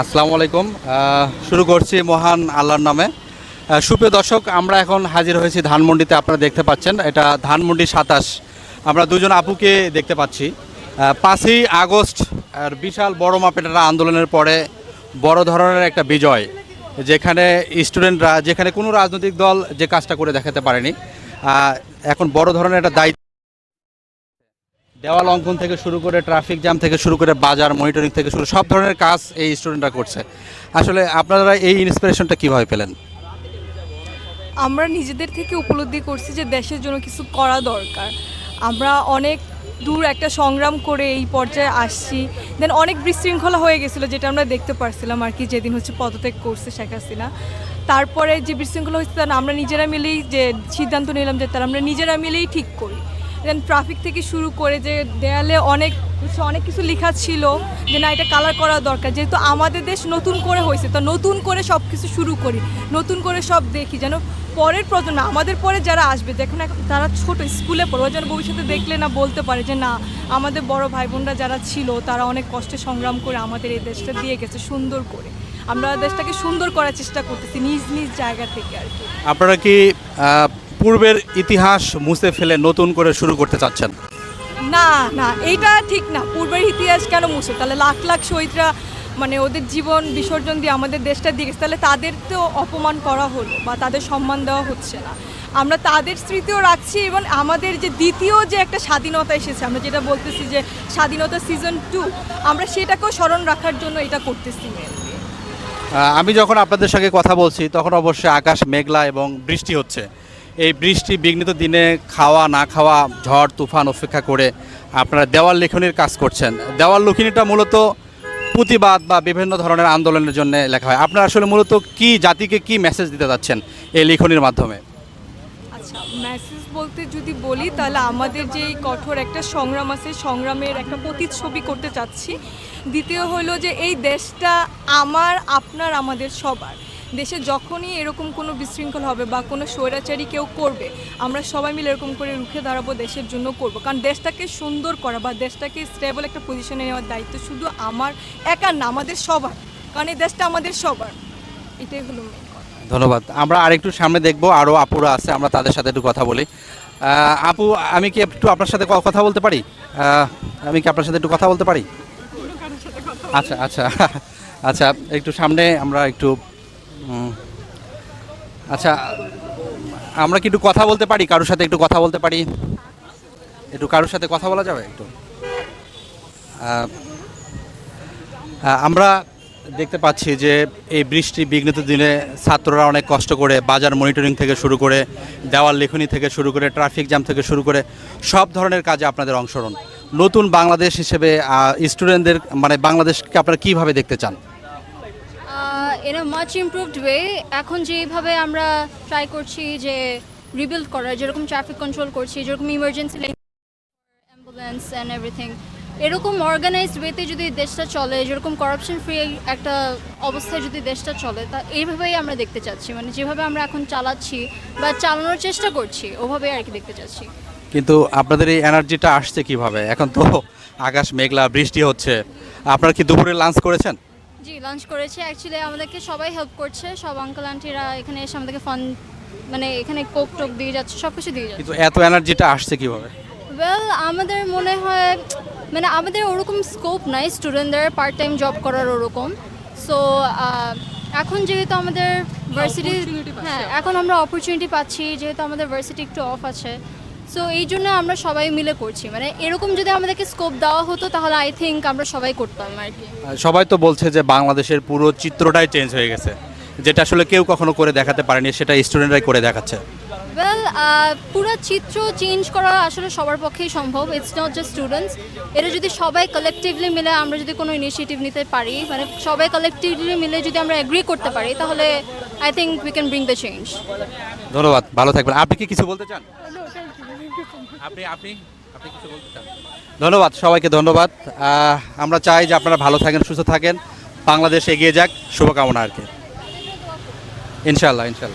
আসসালামু আলাইকুম। শুরু করছি মহান আল্লাহর নামে। সুপ্রিয় দর্শক, আমরা এখন হাজির হয়েছি ধানমন্ডিতে, আপনারা দেখতে পাচ্ছেন। এটা ধানমন্ডি সাতাশ। আমরা দুজন আপুকে দেখতে পাচ্ছি। পাঁচই আগস্ট, আর বিশাল বড় মাপের একটা আন্দোলনের পরে বড় ধরনের একটা বিজয়, যেখানে স্টুডেন্টরা, যেখানে কোনো রাজনৈতিক দল যে কাজটা করে দেখাতে পারেনি। এখন বড় ধরনের একটা দায়িত্ব দেওয়াল অঙ্কন থেকে শুরু করে ট্রাফিক জ্যাম থেকে শুরু করে বাজার মনিটরিং থেকে শুরু, সব ধরনের কাজ এই স্টুডেন্টরা করছে। আসলে আপনারা এই ইন্সপিরেশনটা কীভাবে পেলেন? আমরা নিজেদের থেকে উপলব্ধি করছি যে দেশের জন্য কিছু করা দরকার। আমরা অনেক দূর একটা সংগ্রাম করে এই পর্যায়ে আসছি। দেন অনেক বিশৃঙ্খলা হয়ে গেছিল, যেটা আমরা দেখতে পারছিলাম আর কি, যেদিন হচ্ছে পদত্যাগ করছে শেখ হাসিনা। তারপরে যে বিশৃঙ্খলা হয়েছে আমরা নিজেরা মিলেই যে সিদ্ধান্ত নিলাম যে তারা আমরা নিজেরা মিলেই ঠিক করি। দেন ট্রাফিক থেকে শুরু করে যে দেয়ালে অনেক অনেক কিছু লেখা ছিল যে না, এটা কালার করা দরকার। যেহেতু আমাদের দেশ নতুন করে হয়েছে, তো নতুন করে সব কিছু শুরু করি, নতুন করে সব দেখি। যেন পরের প্রজন্ম, আমাদের পরে যারা আসবে, দেখুন তারা ছোট, স্কুলে পড়বে যেন ভবিষ্যতে দেখলে না, বলতে পারে যে না, আমাদের বড় ভাই বোনরা যারা ছিল, তারা অনেক কষ্টে সংগ্রাম করে আমাদের এই দেশটা দিয়ে গেছে সুন্দর করে। আমরা দেশটাকে সুন্দর করার চেষ্টা করতেছি নিজ নিজ জায়গা থেকে আর কি। আপনারা কি পূর্বের ইতিহাস মুছে ফেলে নতুন করে শুরু করতে চাচ্ছেন? না না এইটা ঠিক না। পূর্বের ইতিহাস কেন মুছে? তাহলে লাখ লাখ শহীদরা মানে ওদের জীবন বিসর্জন দিয়ে আমাদের দেশটা দিয়ে গেছে। তাহলে তাদের তো অপমান করা হলো বা তাদের সম্মান দেওয়া হচ্ছে না। আমরা তাদের স্মৃতিও রাখছি এবং আমাদের যে দ্বিতীয় যে একটা স্বাধীনতা এসেছে আমরা যেটা বলতেছি যে স্বাধীনতা সিজন টু আমরা সেটাকেও স্মরণ রাখার জন্য এটা করতেছি। আমি যখন আপনাদের সঙ্গে কথা বলছি তখন অবশ্যই আকাশ মেঘলা এবং বৃষ্টি হচ্ছে। এই বৃষ্টি বিঘ্নিত দিনে খাওয়া না খাওয়া, ঝড়, তুফান অপেক্ষা করে আপনারা দেওয়াল লেখনির কাজ করছেন। দেওয়াল লেখনীটা মূলত প্রতিবাদ বা বিভিন্ন ধরনের আন্দোলনের জন্য লেখা হয়। আপনারা আসলে মূলত কি জাতিকে কি মেসেজ দিতে যাচ্ছেন এই লেখনির মাধ্যমে? আচ্ছা মেসেজ বলতে যদি বলি, তাহলে আমাদের যে কঠোর একটা সংগ্রাম আছে, সংগ্রামের একটা প্রতিচ্ছবি করতে চাচ্ছি। দ্বিতীয় হলো যে এই দেশটা আমার, আপনার, আমাদের সবার। দেশে যখনই এরকম কোনো বিশৃঙ্খল হবে বা কোনো স্বৈরাচারী কেউ করবে আমরা সবাই মিলে এরকম করে রুখে দাঁড়াবো দেশের জন্য করব। কারণ দেশটাকে সুন্দর করা বা দেশটাকে স্টেবল একটা পজিশনে নেওয়ার দায়িত্ব শুধু আমার একা না আমাদের সবার। কারণ এই দেশটা আমাদের সবার। এটাই হলো ধন্যবাদ। আমরা আরেকটু সামনে দেখব আরও আপুরা আছে আমরা তাদের সাথে একটু কথা বলি। আপু আমি কি একটু আপনার সাথে কথা বলতে পারি? আমি কি আপনার সাথে একটু কথা বলতে পারি? আচ্ছা আচ্ছা। আচ্ছা একটু সামনে আমরা একটু আচ্ছা আমরা কি একটু কথা বলতে পারি? কারোর সাথে একটু কথা বলতে পারি? একটু কারোর সাথে কথা বলা যাবে একটু? আমরা দেখতে পাচ্ছি যে এই বৃষ্টি বিঘ্নিত দিনে ছাত্ররা অনেক কষ্ট করে বাজার মনিটরিং থেকে শুরু করে দেওয়াল লেখনি থেকে শুরু করে, ট্রাফিক জ্যাম থেকে শুরু করে সব ধরনের কাজে আপনাদের অংশগ্রহণ নতুন বাংলাদেশ হিসেবে স্টুডেন্টদের মানে বাংলাদেশকে আপনারা কীভাবে দেখতে চান? In a much improved way এখন যেভাবে আমরা ট্রাই করছি যে রিবিল্ড করার যেরকম ট্রাফিক কন্ট্রোল করছি, যেরকম ইমার্জেন্সি অ্যাম্বুলেন্স অ্যান্ড এভরিথিং এরকম অর্গানাইজড ওয়েতে যদি দেশটা চলে, যেরকম করাপশন ফ্রি একটা অবস্থায় যদি দেশটা চলে, তা এইভাবেই আমরা দেখতে চাচ্ছি। মানে যেভাবে আমরা এখন চালাচ্ছি বা চালানোর চেষ্টা করছি, ওভাবেই আর কি দেখতে চাচ্ছি। কিন্তু আপনাদের এই এনার্জিটা আসছে কীভাবে? এখন তো আকাশ মেঘলা, বৃষ্টি হচ্ছে। আপনারা কি দুপুরে লাঞ্চ করেছেন? জি লাঞ্চ করেছি। অ্যাকচুয়ালি আমাদেরকে সবাই হেল্প করছে। সব আঙ্কেল আন্টিরা এখানে এসে আমাদেরকে ফান মানে এখানে কোক টোক দিয়ে যাচ্ছে সব কিছু দিয়ে যাচ্ছে। কিন্তু এত এনার্জিটা আসছে কীভাবে? ওয়েল আমাদের মনে হয় মানে আমাদের ওরকম স্কোপ নাই স্টুডেন্টদের পার্ট টাইম জব করার ওরকম। সো এখন যেহেতু আমাদের ভার্সিটি হ্যাঁ এখন আমরা অপরচুনিটি পাচ্ছি যেহেতু আমাদের ভার্সিটি একটু অফ আছে। সো এই জন্য আমরা সবাই মিলে করছি। মানে এরকম যদি আমাদেরকে স্কোপ দেওয়া হতো তাহলে আই থিঙ্ক আমরা সবাই করতাম আর কি। সবাই তো বলছে যে বাংলাদেশের পুরো চিত্রটাই চেঞ্জ হয়ে গেছে। যেটা আসলে কেউ কখনো করে দেখাতে পারেনি সেটা স্টুডেন্টরাই করে দেখাচ্ছে। ওয়েল পুরো চিত্র চেঞ্জ করা আসলে সবার পক্ষেই সম্ভব। ইটস নট জাস্ট স্টুডেন্টস এটা যদি সবাই কালেকটিভলি মিলে আমরা যদি কোনো ইনিশিয়েটিভ নিতে পারি মানে সবাই কালেকটিভলি মিলে যদি আমরা এগ্রি করতে পারি তাহলে I think we can bring the change ধন্যবাদ ভালো থাকবেন। আপনি কি কিছু বলতে চান? ধন্যবাদ, সবাইকে ধন্যবাদ। আমরা চাই যে আপনারা ভালো থাকেন, সুস্থ থাকেন। বাংলাদেশ এগিয়ে যাক, শুভকামনা আর কি। ইনশাল্লাহ ইনশাল্লাহ